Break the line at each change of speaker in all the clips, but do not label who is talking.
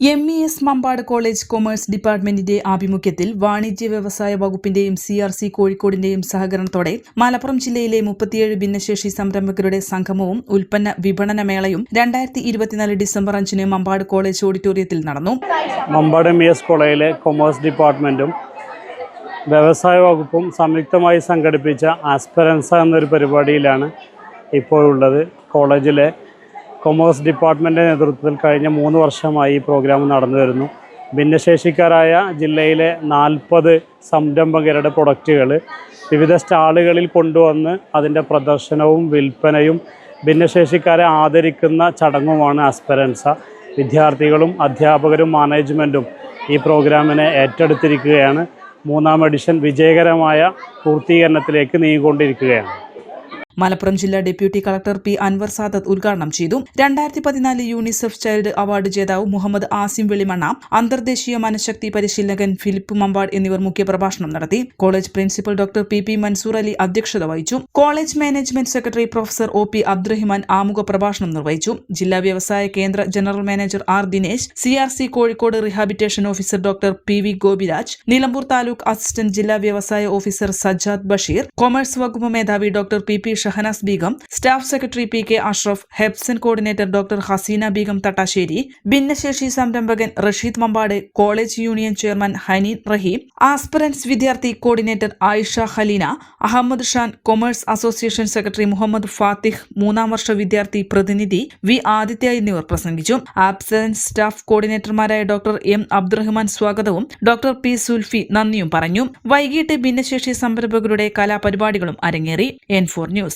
M E S Mampad college commerce ഡിപ്പാർട്ട്മെന്റിന്റെ ആഭിമുഖ്യത്തിൽ വാണിജ്യ വ്യവസായ വകുപ്പിന്റെയും സി ആർ സി കോഴിക്കോടിന്റെയും സഹകരണത്തോടെ മലപ്പുറം ജില്ലയിലെ മുപ്പത്തിയേഴ് ഭിന്നശേഷി സംരംഭകരുടെ സംഗമവും ഉൽപ്പന്ന വിപണന മേളയും രണ്ടായിരത്തി ഇരുപത്തിനാല് ഡിസംബർ അഞ്ചിന് മമ്പാട് കോളേജ് ഓഡിറ്റോറിയത്തിൽ നടന്നു.
മമ്പാട് എം ഇ എസ് കോളേജിലെ കൊമേഴ്സ് ഡിപ്പാർട്ട്മെന്റും വ്യവസായ വകുപ്പും സംയുക്തമായി സംഘടിപ്പിച്ച ആസ്പെറൻസ എന്നൊരു പരിപാടിയിലാണ് ഇപ്പോഴുള്ളത് കോളേജിലെ കൊമേഴ്സ് ഡിപ്പാർട്ട്മെന്റിന്റെ നേതൃത്വത്തിൽ കഴിഞ്ഞ മൂന്ന് വർഷമായി ഈ പ്രോഗ്രാം നടന്നു വരുന്നു. ഭിന്നശേഷിക്കാരായ ജില്ലയിലെ നാൽപ്പത് സംരംഭകരുടെ പ്രൊഡക്റ്റുകൾ വിവിധ സ്റ്റാളുകളിൽ കൊണ്ടുവന്ന് അതിന്റെ പ്രദർശനവും വിൽപ്പനയും ഭിന്നശേഷിക്കാരെ ആദരിക്കുന്ന ചടങ്ങുമാണ് അസ്പെറൻസ വിദ്യാർത്ഥികളും അധ്യാപകരും മാനേജ്മെന്റും ഈ പ്രോഗ്രാമിനെ ഏറ്റെടുത്തിരിക്കുകയാണ്. മൂന്നാം എഡിഷൻ വിജയകരമായ പൂർത്തീകരണത്തിലേക്ക് നീങ്ങിക്കൊണ്ടിരിക്കുകയാണ്.
മലപ്പുറം ജില്ലാ deputy collector P Anvar Sadath ഉദ്ഘാടനം ചെയ്തു. രണ്ടായിരത്തി പതിനാല് യൂണിസെഫ് ചൈൽഡ് അവാർഡ് ജേതാവ് മുഹമ്മദ് ആസിം വെളിമണ്ണ അന്തർദേശീയ മനഃശക്തി പരിശീലകൻ ഫിലിപ്പ് മമ്പാട് എന്നിവർ മുഖ്യപ്രഭാഷണം നടത്തി. College principal doctor P P Mansoor Ali അധ്യക്ഷത വഹിച്ചു. College management secretary professor O P Abdurahiman ആമുഖ പ്രഭാഷണം നിർവഹിച്ചു. ജില്ലാ വ്യവസായ കേന്ദ്ര general manager R Dinesh C R C Kozhikode rehabilitation officer doctor P V Gopiraj Nilambur taluk assistant ജില്ലാ വ്യവസായ ഓഫീസർ സജ്ജാദ് ബഷീർ കൊമേഴ്സ് വകുപ്പ് മേധാവി doctor P P Shahanas Begum staff secretary P K Ashraf ഹെബ്സൻ coordinator doctor Haseena Begum Thattassery ഭിന്നശേഷി സംരംഭകൻ Rasheed Mampad college union chairman Haneen Rahim aspirants വിദ്യാർത്ഥി coordinator Ayisha Haleena Ahammed Shan commerce association secretary Muhammed Fathih മൂന്നാം വർഷ വിദ്യാർത്ഥി പ്രതിനിധി V Adithya എന്നിവർ പ്രസംഗിച്ചു. ആബ്സെൻസ് staff കോർഡിനേറ്റർമാരായ ഡോക്ടർ എം അബ്ദുറഹ്മാൻ സ്വാഗതവും ഡോക്ടർ പി സുൽഫി നന്ദിയും പറഞ്ഞു. വൈകിട്ട് ഭിന്നശേഷി സംരംഭകരുടെ കലാപരിപാടികളും അരങ്ങേറി. N four news.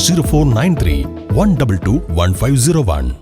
0493 122 1501.